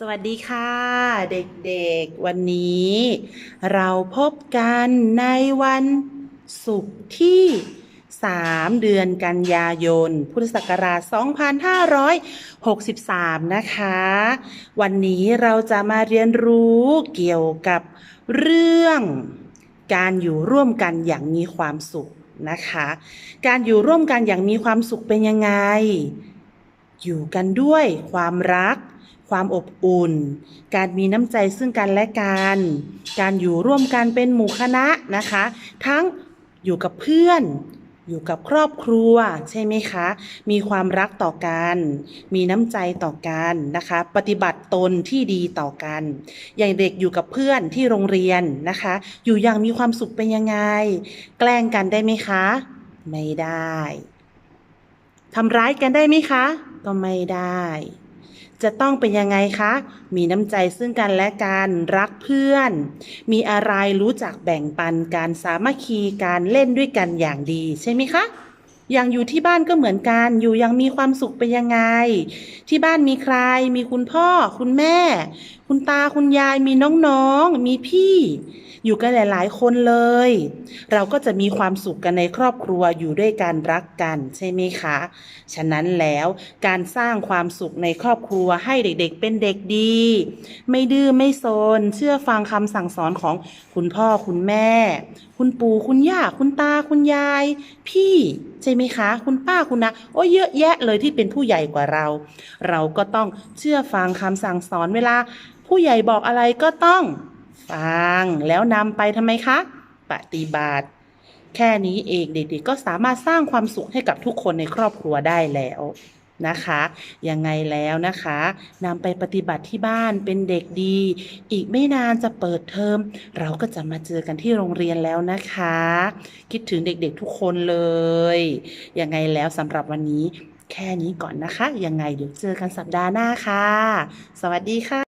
สวัสดีค่ะ เด็กๆ วันนี้ เราพบกันในวันศุกร์ที่ 3 เดือนกันยายน พุทธศักราช 2563 นะคะ วันนี้เราจะมาเรียนรู้เกี่ยวกับเรื่องการอยู่ร่วมกันอย่างมีความสุขนะคะ การอยู่ร่วมกันอย่างมีความสุขเป็นยังไง อยู่กันด้วยความรัก ความอบอุ่น การมีน้ำใจซึ่งกันและกัน การอยู่ร่วมกันเป็นหมู่คณะนะคะ ทั้งอยู่กับเพื่อน อยู่กับครอบครัวใช่ไหมคะ มีความรักต่อกัน มีน้ำใจต่อกันนะคะ ปฏิบัติตนที่ดีต่อกัน อย่างเด็กอยู่กับเพื่อนที่โรงเรียนนะคะ อยู่อย่างมีความสุขเป็นยังไง แกล้งกันได้ไหมคะ ไม่ได้ทำร้ายกันได้ไหมคะ ก็ไม่ได้ จะต้องเป็นยังไงคะ มีน้ำใจซึ่งกันและกันรักเพื่อน มีอะไรรู้จักแบ่งปันการสามัคคีการเล่นด้วยกันอย่างดีใช่ไหมคะอย่างอยู่ที่บ้านก็เหมือนกัน อยู่ยังมีความสุขเป็นยังไง ที่บ้านมีใคร มีคุณพ่อ คุณแม่คุณตาคุณยายมีน้องๆ มีพี่ อยู่กันหลายๆ คนเลย เราก็จะมีความสุขกันในครอบครัวอยู่ด้วยกันรักกันใช่ไหมคะ ฉะนั้นแล้วการสร้างความสุขในครอบครัวให้เด็กๆ เป็นเด็กดี ไม่ดื้อไม่โซน เชื่อฟังคำสั่งสอนของคุณพ่อคุณแม่ คุณปู่คุณย่าคุณตาคุณยาย พี่ใช่ไหมคะ คุณป้าคุณนะโอ้เยอะแยะเลยที่เป็นผู้ใหญ่กว่าเรา เราก็ต้องเชื่อฟังคำสั่งสอนเวลา ผู้ใหญ่บอกอะไรก็ต้อง ฟังแล้วนำไปทำไมคะ ปฏิบัติ แค่นี้เองเด็กๆก็สามารถสร้างความสุขให้กับทุกคนในครอบครัวได้แล้วนะคะ ยังไงแล้วนะคะนำไปปฏิบัติที่บ้านเป็นเด็กดี อีกไม่นานจะเปิดเทอม เราก็จะมาเจอกันที่โรงเรียนแล้วนะคะ คิดถึงเด็กๆทุกคนเลย ยังไงแล้วสำหรับวันนี้แค่นี้ก่อนนะคะ ยังไงเดี๋ยวเจอกันสัปดาห์หน้าค่ะ สวัสดีค่ะ